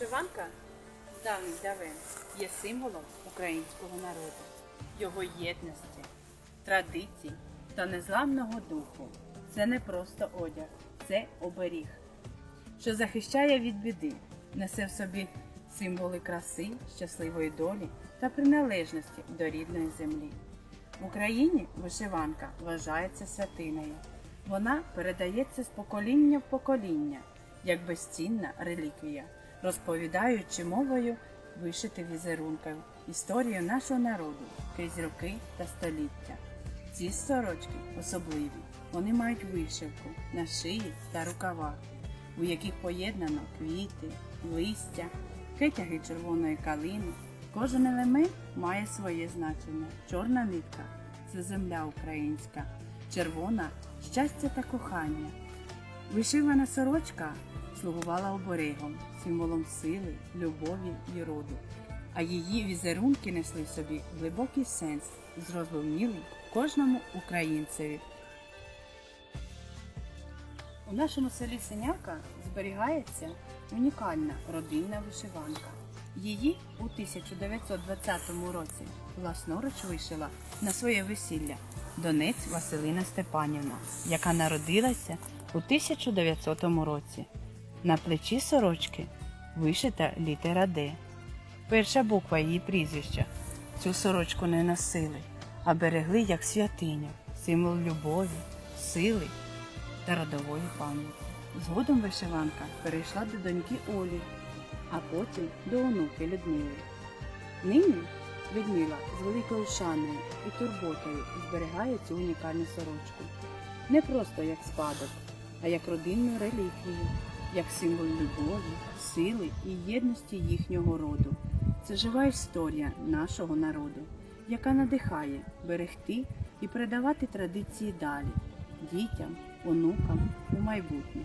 Вишиванка з давніх давен є символом українського народу, його єдності, традицій та незламного духу. Це не просто одяг, це оберіг, що захищає від біди, несе в собі символи краси, щасливої долі та приналежності до рідної землі. В Україні вишиванка вважається святиною. Вона передається з покоління в покоління, як безцінна реліквія, розповідаючи мовою вишити візерунків історію нашого народу крізь роки та століття. Ці сорочки особливі. Вони мають вишивку на шиї та рукавах, у яких поєднано квіти, листя, витяги червоної калини. Кожен елемент має своє значення. Чорна нитка це земля українська, червона щастя та кохання. Вишивана сорочка слугувала оберегом, символом сили, любові і роду, а її візерунки несли в собі глибокий сенс, зрозумілий кожному українцеві. У нашому селі Синявка зберігається унікальна родинна вишиванка. Її у 1920 році власноруч вишила на своє весілля Донець Василина Степанівна, яка народилася у 1900 році. На плечі сорочки вишита літера Д. Перша буква її прізвища. Цю сорочку не носили, а берегли як святиню, символ любові, сили та родової пам'яті. Згодом вишиванка перейшла до доньки Олі, а потім до онуки Людмили. Нині Людмила з великою шаною і турботою зберігає цю унікальну сорочку. Не просто як спадок, а як родинну реліквію, як символ любові, сили і єдності їхнього роду. Це жива історія нашого народу, яка надихає берегти і передавати традиції далі дітям, онукам у майбутнє.